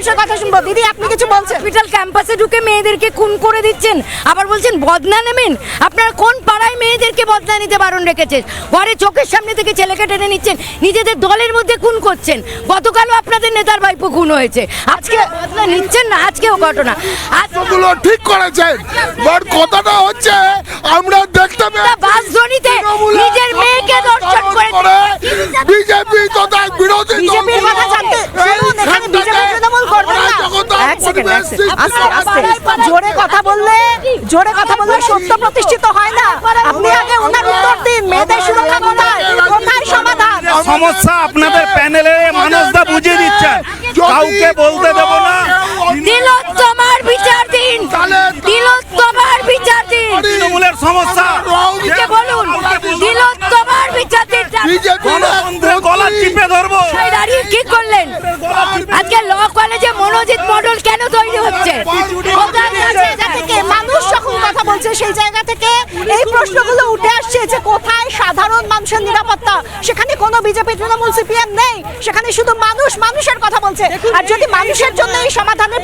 মানুষের কথা শুনব। দিদি আপনি কিছু বলছেন? হসপিটাল ক্যাম্পাসে ঢুকে মেয়েদেরকে খুন করে দিচ্ছেন। আবার বলছেন বদনা নেবেন? আপনারা কোন পাড়ায় মেয়েদেরকে বদনা নিতে বারণ রেখেছেন? ঘরে চোখের সামনে থেকে ছেলেকে টেনে নিচ্ছেন নিজেদের দলের মধ্যে খুন করছেন। গতকালও আপনাদের নেতার ভাইপো খুন হয়েছে। আজকে বদলা নিচ্ছেন না আজকেও ঘটনা। আজগুলো ঠিক করেছেন। বাট কথাটা হচ্ছে আমরা দেখতে পেয়েছি বাসধ্বনিতে নিজের মেয়েকে দর্শন করে বিজেপি তথা বিরোধী বিজেপির কথা সেকেন্ড এক সেকেন্ড আস্তে আস্তে। জোরে কথা বললে জোরে কথা বললে সত্য প্রতিষ্ঠিত হয় না। আপনি আগে ওনার উত্তর দিন মেয়েদের সুরক্ষা কোথায় কোথায় সমাধান? সমস্যা আপনাদের প্যানেলে মানুষরা বুঝিয়ে দিচ্ছেন। কাউকে বলতে দেবো না। তিলোত্তমার বিচার দিন। তিলোত্তমার বিচার দিন। তৃণমূলের সমস্যা। বলুন তিলোত্তমার বিচার দিন। গণতন্ত্রের গলা চিপে ধরবো। দাঁড়িয়ে কি করলেন? আজকে ল কলেজে মনোজিৎ মডেল কেন তৈরি হচ্ছে? মানুষ যখন কথা বলছে সেই জায়গা থেকে এই প্রশ্নগুলো উঠে আসছে যে কোথায় সাধারণ মানুষের নিরাপত্তা? সেখানে কোনো বিজেপি তৃণমূল সিপিএম নেই। সেখানে শুধু মানুষ মানুষের কথা বলছে। আর যদি মানুষের জন্য এই সমাধানের